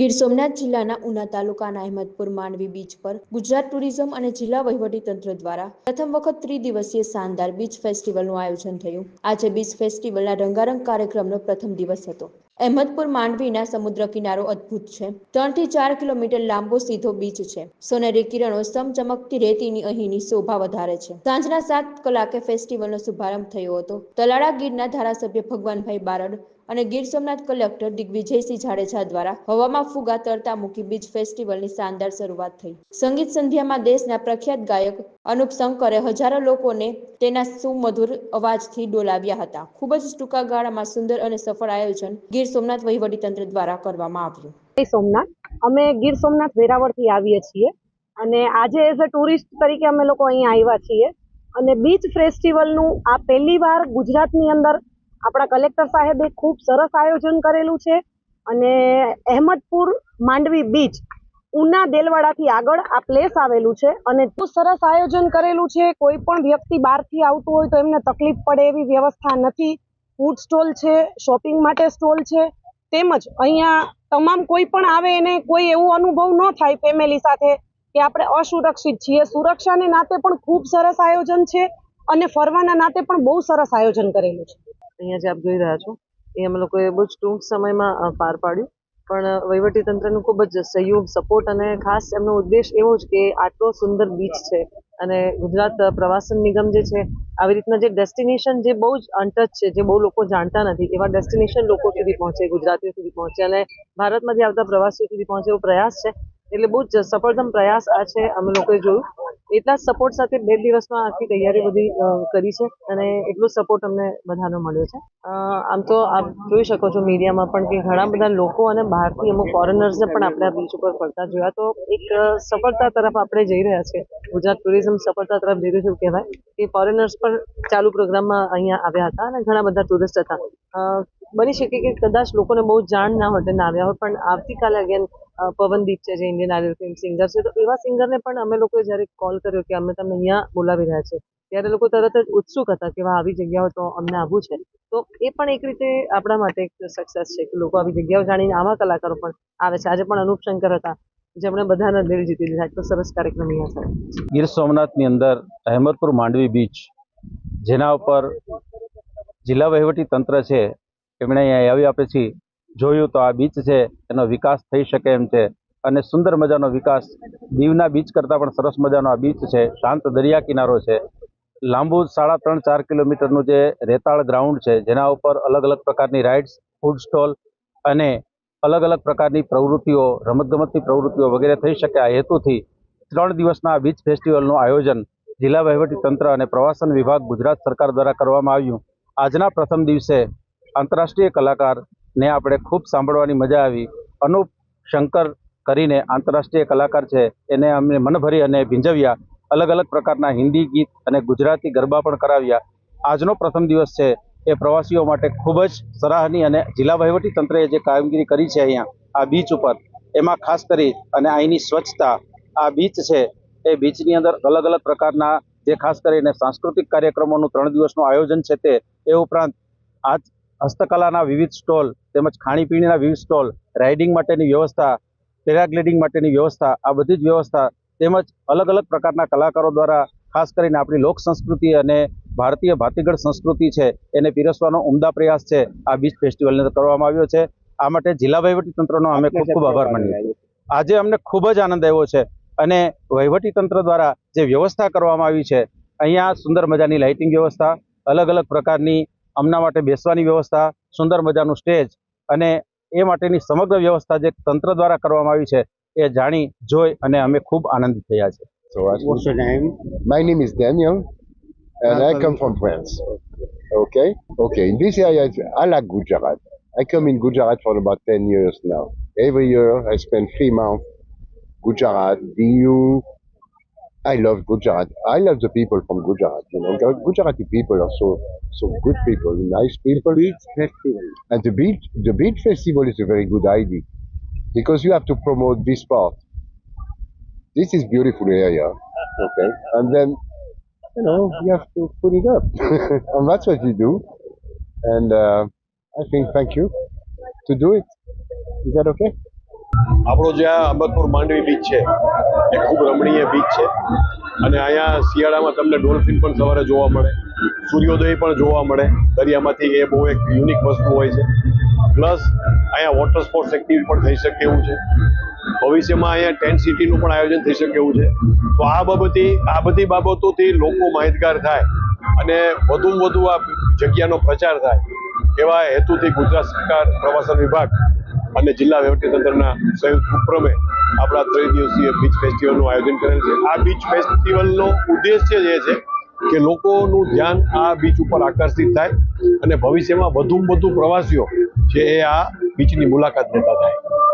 ગીર સોમનાથ જિલ્લાના ઉના તાલુકાના અહેમદપુર માંડવી બીચ પર ગુજરાત ટુરિઝમ અને જિલ્લા વહીવટીતંત્ર દ્વારા પ્રથમ વખત ત્રિદિવસીય શાનદાર બીચ ફેસ્ટિવલનું આયોજન થયું. આજે બીચ ફેસ્ટિવલના રંગારંગ કાર્યક્રમનો પ્રથમ દિવસ હતો. અહેમદપુર માંડવીના સમુદ્ર કિનારો અદ્ભુત છે. ત્રણથી ચાર કિલોમીટર લાંબો સીધો બીચ છે. સોનેરી કિરણો સમચમકતી રેતીની અહીંની શોભા વધારે છે. સાંજના સાત કલાકે ફેસ્ટિવલનો શુભારંભ થયો હતો. તલાળા ગીરના ધારાસભ્ય ભગવાનભાઈ બારડ અને ગીર સોમનાથ કલેક્ટર દિગ્વિજયસિંહ જાડેજા દ્વારા હવામાં ફુગા તરતા મૂકી બીચ ફેસ્ટિવલની શાનદાર શરૂઆત થઈ. સંગીત સંધ્યામાં દેશના પ્રખ્યાત ગાયક અનુપ શંકરે હજારો લોકોને તેના સુમધુર અવાજથી ડોલાવ્યા હતા. ખૂબ જ ટૂંકા ગાળામાં સુંદર અને સફળ આયોજન ગીર સોમનાથ વહીવટીતંત્ર દ્વારા કરવામાં આવ્યું. સોમનાથ. અમે ગીર સોમનાથ વેરાવળથી આવીએ છીએ અને આજે એઝ અ ટુરિસ્ટ તરીકે અમે લોકો અહીંયા આવ્યા છીએ. અને બીચ ફેસ્ટિવલનું આ પહેલી વાર ગુજરાતની અંદર આપણા કલેક્ટર સાહેબે ખૂબ સરસ આયોજન કરેલું છે અને અહેમદપુર માંડવી બીચ ઉના દેલવાડાથી આગળ આ પ્લેસ આવેલું છે અને ખૂબ સરસ આયોજન કરેલું છે. કોઈ પણ વ્યક્તિ બહારથી આવતું હોય તો એમને તકલીફ પડે એવી વ્યવસ્થા નથી. ફૂડ સ્ટોલ છે શોપિંગ માટે સ્ટોલ છે. તેમજ અહીંયા તમામ કોઈ પણ આવે એને કોઈ એવો અનુભવ ન થાય ફેમિલી સાથે કે આપણે અસુરક્ષિત છીએ. સુરક્ષાને નાતે પણ ખૂબ સરસ આયોજન છે અને ફરવાના નાતે પણ બહુ સરસ આયોજન કરેલું છે. અહીંયા જે આપ જોઈ રહ્યા છો, એ અમે લોકોએ બહુ જ ટૂંક સમયમાં પાર પાડ્યું. પણ વહીવટી તંત્રનું ખૂબ જ સહયોગ, સપોર્ટ અને ખાસ એમનો ઉદ્દેશ એવો જ કે આટલો સુંદર બીચ છે અને ગુજરાત પ્રવાસન નિગમ જે છે, આવી રીતના જે ડેસ્ટિનેશન જે બહુ જ અનટચ છે, જે બહુ લોકો જાણતા નથી, એવા ડેસ્ટિનેશન લોકો સુધી પહોંચે, ગુજરાતીઓ સુધી પહોંચે અને ભારતમાંથી આવતા પ્રવાસીઓ સુધી પહોંચે એવો પ્રયાસ છે. એટલે બહુ જ સફળતમ પ્રયાસ આ છે, અમે લોકોએ જોયું. એટલા સપોર્ટ સાથે બે દિવસમાં આખી તૈયારી બધી કરી છે અને એટલો સપોર્ટ અમને બધાનો મળ્યો છે. આમ તો આપ જોઈ શકો છો મીડિયામાં પણ કે ઘણા બધા લોકો અને બહારથી અમુક ફોરેનર્સને પણ આપણે આ બીચ ઉપર ફરતા જોયા. તો એક સફળતા તરફ આપણે જઈ રહ્યા છીએ. ગુજરાત ટુરિઝમ સફળતા તરફ જઈ રહ્યું છે કહેવાય કે ફોરેનર્સ પણ ચાલુ પ્રોગ્રામમાં અહીંયા આવ્યા હતા અને ઘણા બધા ટુરિસ્ટ હતા. બની શકે કે કદાચ લોકોને બહુ જાણ ના હોય ના આવ્યા હોય, પણ આવતીકાલે અગેન પવનદીપ છે જે ઇન્ડિયન આઇડલ ફિલ્મ સિંગર છે. તો એવા સિંગરને પણ અમે લોકોએ જ્યારે કોલ કર્યો કે અમે તમને અહીંયા બોલાવી રહ્યા છે ત્યારે લોકો તરત જ ઉત્સુક હતા કે વાહ, આવી જગ્યાઓ તો અમને આવવું છે. તો એ પણ એક રીતે આપણા માટે એક સક્સેસ છે કે લોકો આવી જગ્યાઓ જાણીને આવા કલાકારો પણ આવે છે. આજે પણ અનુપ શંકર હતા, જેમણે બધાના દિલ જીતી લીધા. એટલો સરસ કાર્યક્રમ અહીંયા થયો. ગીર સોમનાથની અંદર અહેમદપુર માંડવી બીચ જેના ઉપર જિલ્લા વહીવટી તંત્ર છે, એમણે અહીંયા આવી આપે પછી જોયું તો આ બીચ છે, એનો વિકાસ થઈ શકે એમ છે. અને સુંદર મજાનો વિકાસ. દીવના બીચ કરતાં પણ સરસ મજાનો આ બીચ છે. શાંત દરિયા કિનારો છે. લાંબુ સાડા ત્રણ ચાર કિલોમીટરનું જે રેતાળ ગ્રાઉન્ડ છે, જેના ઉપર અલગ અલગ પ્રકારની રાઇડ્સ ફૂડ સ્ટોલ અને અલગ અલગ પ્રકારની પ્રવૃત્તિઓ, રમતગમતની પ્રવૃત્તિઓ વગેરે થઈ શકે આ હેતુથી ત્રણ દિવસના બીચ ફેસ્ટિવલનું આયોજન જિલ્લા તંત્ર અને પ્રવાસન વિભાગ ગુજરાત સરકાર દ્વારા કરવામાં આવ્યું. આજના પ્રથમ દિવસે આંતરરાષ્ટ્રીય કલાકારને આપણે ખૂબ સાંભળવાની મજા આવી. અનુપ શંકર કરીને આંતરરાષ્ટ્રીય કલાકાર છે, એને અમને મનભરી અને ભીંજવ્યા. અલગ અલગ પ્રકારના હિન્દી ગીત અને ગુજરાતી ગરબા પણ કરાવ્યા. આજનો પ્રથમ દિવસ છે, એ પ્રવાસીઓ માટે ખૂબ જ સરાહની અને જિલ્લા વહીવટી તંત્રએ જે કામગીરી કરી છે અહીંયા, આ બીચ ઉપર, એમાં ખાસ કરી અને અહીંની સ્વચ્છતા, આ બીચ છે, એ બીચની અંદર અલગ અલગ પ્રકારના જે ખાસ કરીને સાંસ્કૃતિક કાર્યક્રમોનું ત્રણ દિવસનું આયોજન છે તે ઉપરાંત આજ હસ્તકલાના વિવિધ સ્ટોલ તેમજ ખાણીપીણીના વિવિધ સ્ટોલ રાઇડિંગ માટેની વ્યવસ્થા પેરાગ્લાઇડિંગ માટેની વ્યવસ્થા આ બધી જ વ્યવસ્થા તેમજ અલગ અલગ પ્રકારના કલાકારો દ્વારા ખાસ કરીને આપણી લોક સંસ્કૃતિ અને ભારતીય ભાતીગળ સંસ્કૃતિ છે એને પીરસવાનો ઉમદા પ્રયાસ છે આ બીચ ફેસ્ટિવલને કરવામાં આવ્યો છે. આ માટે જિલ્લા વહીવટી તંત્રનો અમે ખૂબ ખૂબ આભાર માનીએ આજે અમને ખૂબ જ આનંદ આવ્યો છે અને વહીવટી તંત્ર દ્વારા જે વ્યવસ્થા કરવામાં આવી છે અહીંયા સુંદર મજાની લાઇટિંગ વ્યવસ્થા અલગ અલગ પ્રકારની અમના માટે બેસવાની વ્યવસ્થા સુંદર મજાનું સ્ટેજ અને એ માટેની સમગ્ર વ્યવસ્થા જે તંત્ર દ્વારા કરવામાં આવી છે એ જાણી જોઈ અને અમે ખૂબ આનંદિત થયા છે So I What's your name? My name is Daniel, and I come from France. Okay, okay. In this area, it's- I like Gujarat. I come in Gujarat for about ten years now. Every year, I spend three months Gujarat, Diu. I love Gujarat. I love the people from Gujarat. You know, Gujarati people are so so good people, nice people. Beach Festival. And the beach, the beach festival is a very good idea because you have to promote this part. This is beautiful area, okay, and then you know you have to put it up, and that's what we do. And uh, I think thank you to do it. Is that okay? આપણો જે આ અંબતપુર Mandvi beach છે, એ ખૂબ રમણીય beach છે. અને અહીંયા શિયાળામાં તમને ડોલ્ફિન પણ સવારે જોવા મળે, સૂર્યોદય પણ જોવા મળે. દરિયામાંથી એ બહુ એક યુનિક વસ્તુ હોય છે. પ્લસ અહીંયા વોટર સ્પોર્ટ્સ એક્ટિવિટી પણ થઈ શકે એવું છે. ભવિષ્યમાં અહીંયા ટેન્ટ સિટીનું પણ આયોજન થઈ શકે એવું છે. તો આ બાબતે, આ બધી બાબતોથી લોકો માહિતગાર થાય અને વધુમાં વધુ આ જગ્યાનો પ્રચાર થાય એવા હેતુથી ગુજરાત સરકાર પ્રવાસન વિભાગ અને જિલ્લા વહીવટીતંત્રના સંયુક્ત ઉપક્રમે આપણા ત્રણ દિવસીય બીચ ફેસ્ટિવલનું આયોજન કરેલ છે. આ બીચ ફેસ્ટિવલનો ઉદ્દેશ્ય જે છે કે લોકોનું ધ્યાન આ બીચ ઉપર આકર્ષિત થાય અને ભવિષ્યમાં વધુમાં વધુ પ્રવાસીઓ છે એ આ બીચની મુલાકાત લેતા થાય.